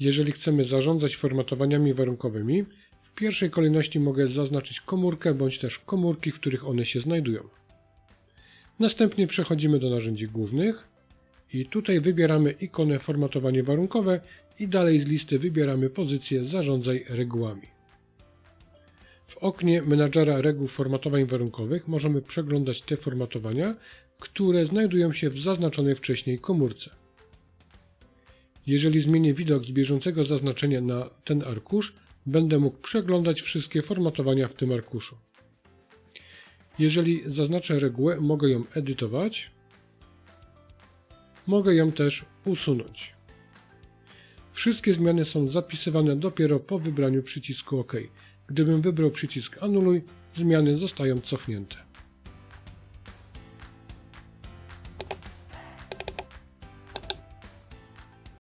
Jeżeli chcemy zarządzać formatowaniami warunkowymi, w pierwszej kolejności mogę zaznaczyć komórkę bądź też komórki, w których one się znajdują. Następnie przechodzimy do narzędzi głównych i tutaj wybieramy ikonę formatowanie warunkowe i dalej z listy wybieramy pozycję zarządzaj regułami. W oknie menadżera reguł formatowań warunkowych możemy przeglądać te formatowania, które znajdują się w zaznaczonej wcześniej komórce. Jeżeli zmienię widok z bieżącego zaznaczenia na ten arkusz, będę mógł przeglądać wszystkie formatowania w tym arkuszu. Jeżeli zaznaczę regułę, mogę ją edytować. Mogę ją też usunąć. Wszystkie zmiany są zapisywane dopiero po wybraniu przycisku OK. Gdybym wybrał przycisk Anuluj, zmiany zostają cofnięte.